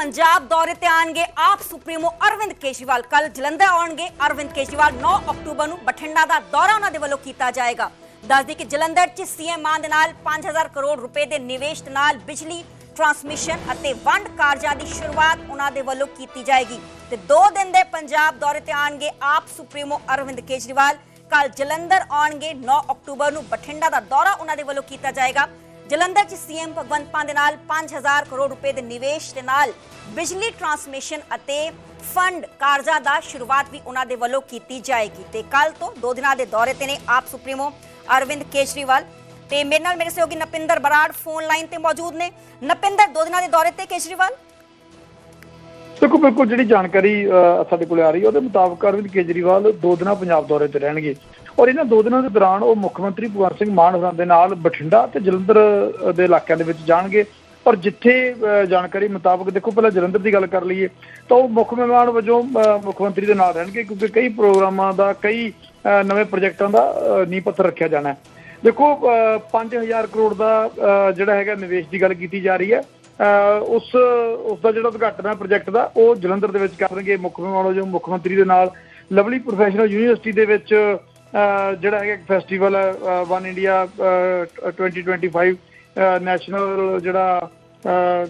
ਪੰਜਾਬ ਦੌਰੇ ਤੇ ਆਣਗੇ ਆਪ ਸੁਪਰੀਮੋ ਅਰਵਿੰਦ ਕੇਜਰੀਵਾਲ। ਕੱਲ ਜਲੰਧਰ ਆਉਣਗੇ ਅਰਵਿੰਦ ਕੇਜਰੀਵਾਲ। 9 ਅਕਤੂਬਰ ਨੂੰ ਬਠਿੰਡਾ ਦਾ ਦੌਰਾ ਉਹਨਾਂ ਦੇ ਵੱਲੋਂ ਕੀਤਾ ਜਾਏਗਾ। ਦੱਸਦੀ ਕਿ ਜਲੰਧਰ 'ਚ ਸੀਐਮ ਮਾਨ ਦੇ ਨਾਲ 5000 ਕਰੋੜ ਰੁਪਏ ਦੇ ਨਿਵੇਸ਼ ਦੇ ਨਾਲ ਬਿਜਲੀ, ਟਰਾਂਸਮਿਸ਼ਨ ਅਤੇ ਵੰਡ ਕਾਰਜਾਂ ਦੀ ਸ਼ੁਰੂਆਤ ਉਹਨਾਂ ਦੇ ਵੱਲੋਂ ਕੀਤੀ ਜਾਏਗੀ। ਤੇ 2 ਦਿਨ ਦੇ ਪੰਜਾਬ ਦੌਰੇ ਤੇ ਆਣਗੇ ਆਪ ਸੁਪਰੀਮੋ ਅਰਵਿੰਦ ਕੇਜਰੀਵਾਲ। ਕੱਲ ਜਲੰਧਰ ਆਉਣਗੇ 9 ਅਕਤੂਬਰ ਨੂੰ ਬਠਿੰਡਾ ਦਾ ਦੌਰਾ ਉਹਨਾਂ ਦੇ ਵੱਲੋਂ ਕੀਤਾ ਜਾਏਗਾ। ਜਲੰਧਰ 'ਚ ਸੀਐਮ ਭਗਵੰਤ ਮਾਨ ਦੇ ਨਾਲ 5000 ਕਰੋੜ ਰੁਪਏ ਦੇ ਨਿਵੇਸ਼ ਦੇ ਨਾਲ ਬਿਜਲੀ ਟਰਾਂਸਮਿਸ਼ਨ ਅਤੇ ਫੰਡ ਕਾਰਜਾਂ ਦਾ ਸ਼ੁਰੂਆਤ ਵੀ ਉਹਨਾਂ ਦੇ ਵੱਲੋਂ ਕੀਤੀ ਜਾਏਗੀ ਤੇ ਕੱਲ ਤੋਂ ਦੋ ਦਿਨਾਂ ਦੇ ਦੌਰੇ ਤੇ ਨੇ ਆਪ ਸੁਪਰੀਮੋ ਅਰਵਿੰਦ ਕੇਜਰੀਵਾਲ। ਤੇ ਮੇਰੇ ਨਾਲ ਮੇਰੇ ਸਹਿਯੋਗੀ ਨਪਿੰਦਰ ਬਰਾੜ ਫੋਨ ਲਾਈਨ ਤੇ ਮੌਜੂਦ ਨੇ। ਨਪਿੰਦਰ, ਦੋ ਦਿਨਾਂ ਦੇ ਦੌਰੇ ਤੇ ਕੇਜਰੀਵਾਲ? ਦੇਖੋ, ਬਿਲਕੁਲ ਜਿਹੜੀ ਜਾਣਕਾਰੀ ਸਾਡੇ ਕੋਲ ਆ ਰਹੀ ਹੈ, ਉਹਦੇ ਮੁਤਾਬਕ ਅਰਵਿੰਦ ਕੇਜਰੀਵਾਲ ਦੋ ਦਿਨਾਂ ਪੰਜਾਬ ਦੌਰੇ ਤੇ ਰਹਿਣਗੇ। ਔਰ ਇਹਨਾਂ ਦੋ ਦਿਨਾਂ ਦੇ ਦੌਰਾਨ ਉਹ ਮੁੱਖ ਮੰਤਰੀ ਭਗਵੰਤ ਸਿੰਘ ਮਾਨ ਹੋਰਾਂ ਦੇ ਨਾਲ ਬਠਿੰਡਾ ਤੇ ਜਲੰਧਰ ਦੇ ਇਲਾਕਿਆਂ ਦੇ ਵਿੱਚ ਜਾਣਗੇ। ਔਰ ਜਿੱਥੇ ਜਾਣਕਾਰੀ ਮੁਤਾਬਕ ਦੇਖੋ ਪਹਿਲਾਂ ਜਲੰਧਰ ਦੀ ਗੱਲ ਕਰ ਲਈਏ ਤਾਂ ਉਹ ਮੁੱਖ ਮਹਿਮਾਨ ਵਜੋਂ ਮੁੱਖ ਮੰਤਰੀ ਦੇ ਨਾਲ ਰਹਿਣਗੇ ਕਿਉਂਕਿ ਕਈ ਪ੍ਰੋਗਰਾਮਾਂ ਦਾ ਕਈ ਨਵੇਂ ਪ੍ਰੋਜੈਕਟਾਂ ਦਾ ਨੀਂਹ ਪੱਥਰ ਰੱਖਿਆ ਜਾਣਾ ਹੈ। ਦੇਖੋ ਅਹ, 5000 ਕਰੋੜ ਦਾ ਜਿਹੜਾ ਹੈਗਾ ਨਿਵੇਸ਼ ਦੀ ਗੱਲ ਕੀਤੀ ਜਾ ਰਹੀ ਹੈ ਉਸ ਉਸ ਦਾ ਜਿਹੜਾ ਉਦਘਾਟਨ ਹੈ ਪ੍ਰੋਜੈਕਟ ਦਾ ਉਹ ਜਲੰਧਰ ਦੇ ਵਿੱਚ ਕਰਨਗੇ ਮੁੱਖ ਮਹਿਮਾਨ ਵਜੋਂ ਮੁੱਖ ਮੰਤਰੀ ਦੇ ਨਾਲ। ਲਵਲੀ ਪ੍ਰੋਫੈਸ਼ਨਲ ਯੂਨੀਵਰਸਿਟੀ ਦੇ ਵਿੱਚ ਜਿਹੜਾ ਹੈਗਾ ਇੱਕ ਫੈਸਟੀਵਲ ਹੈ ਵਨ ਇੰਡੀਆ 2025 ਨੈਸ਼ਨਲ ਜਿਹੜਾ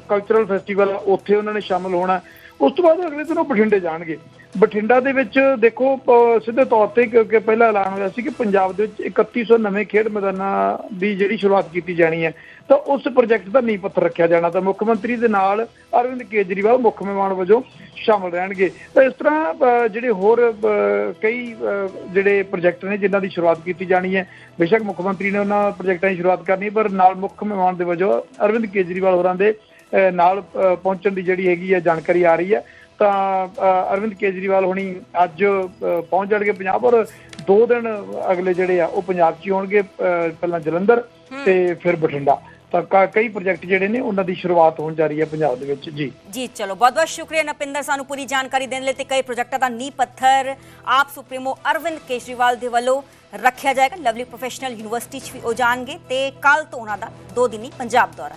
ਕਲਚਰਲ ਫੈਸਟੀਵਲ ਉੱਥੇ ਉਹਨਾਂ ਨੇ ਸ਼ਾਮਲ ਹੋਣਾ। ਉਸ ਤੋਂ ਬਾਅਦ ਅਗਲੇ ਦਿਨ ਉਹ ਬਠਿੰਡੇ ਜਾਣਗੇ। ਬਠਿੰਡਾ ਦੇ ਵਿੱਚ ਦੇਖੋ ਸਿੱਧੇ ਤੌਰ ਤੇ ਕਿਉਂਕਿ ਪਹਿਲਾਂ ਐਲਾਨ ਹੋਇਆ ਸੀ ਕਿ ਪੰਜਾਬ ਦੇ ਵਿੱਚ 3100 ਨਵੇਂ ਖੇਡ ਮੈਦਾਨਾਂ ਦੀ ਜਿਹੜੀ ਸ਼ੁਰੂਆਤ ਕੀਤੀ ਜਾਣੀ ਹੈ। ਤਾਂ ਉਸ ਪ੍ਰੋਜੈਕਟ ਦਾ ਨੀਂਹ ਪੱਥਰ ਰੱਖਿਆ ਜਾਣਾ ਤਾਂ ਮੁੱਖ ਮੰਤਰੀ ਦੇ ਨਾਲ ਅਰਵਿੰਦ ਕੇਜਰੀਵਾਲ ਮੁੱਖ ਮਹਿਮਾਨ ਵਜੋਂ ਸ਼ਾਮਲ ਰਹਿਣਗੇ। ਤਾਂ ਇਸ ਤਰ੍ਹਾਂ ਜਿਹੜੇ ਹੋਰ ਕਈ ਜਿਹੜੇ ਪ੍ਰੋਜੈਕਟ ਨੇ ਜਿਨ੍ਹਾਂ ਦੀ ਸ਼ੁਰੂਆਤ ਕੀਤੀ ਜਾਣੀ ਹੈ, ਬੇਸ਼ੱਕ ਮੁੱਖ ਮੰਤਰੀ ਨੇ ਉਹਨਾਂ ਪ੍ਰੋਜੈਕਟਾਂ ਦੀ ਸ਼ੁਰੂਆਤ ਕਰਨੀ ਪਰ ਨਾਲ ਮੁੱਖ ਮਹਿਮਾਨ ਦੇ ਵਜੋਂ ਅਰਵਿੰਦ ਕੇਜਰੀਵਾਲ ਹੋਰਾਂ ਦੇ ਨਾਲ ਪਹੁੰਚਣ ਦੀ ਜਿਹੜੀ ਹੈਗੀ ਹੈ ਜਾਣਕਾਰੀ ਆ ਰਹੀ ਹੈ। ਤਾਂ ਅਰਵਿੰਦ ਕੇਜਰੀਵਾਲ ਹੁਣੀ ਅੱਜ ਪਹੁੰਚ ਜਾਣਗੇ ਪੰਜਾਬ ਔਰ ਦੋ ਦਿਨ ਅਗਲੇ ਜਿਹੜੇ ਆ ਉਹ ਪੰਜਾਬ 'ਚ ਹੋਣਗੇ ਪਹਿਲਾਂ ਜਲੰਧਰ ਤੇ ਫਿਰ ਬਠਿੰਡਾ। ਤਾਂ ਕਈ ਪ੍ਰੋਜੈਕਟ ਜਿਹੜੇ ਨੇ ਉਹਨਾਂ ਦੀ ਸ਼ੁਰੂਆਤ ਹੋਣ ਜਾ ਰਹੀ ਹੈ ਪੰਜਾਬ ਦੇ ਵਿੱਚ। ਜੀ। ਜੀ ਚਲੋ ਬਹੁਤ ਬਹੁਤ ਸ਼ੁਕਰੀਆ ਨਪਿੰਦਰ ਸਾਨੂੰ ਪੂਰੀ ਜਾਣਕਾਰੀ ਦੇਣ ਲਈ ਤੇ ਕਈ ਪ੍ਰੋਜੈਕਟਾਂ ਦਾ ਨੀਂਹ ਪੱਥਰ ਆਪ ਸੁਪਰੀਮੋ ਅਰਵਿੰਦ ਕੇਜਰੀਵਾਲ ਦੇ ਵੱਲੋਂ ਰੱਖਿਆ ਜਾਏਗਾ। ਲਵਲੀ ਪ੍ਰੋਫੈਸ਼ਨਲ ਯੂਨੀਵਰਸਿਟੀ 'ਚ ਵੀ ਉਹ ਜਾਣਗੇ ਤੇ ਕੱਲ ਤੋਂ ਉਹਨਾਂ ਦਾ ਦੋ ਦਿਨੀ ਪੰਜਾਬ ਦੌਰਾ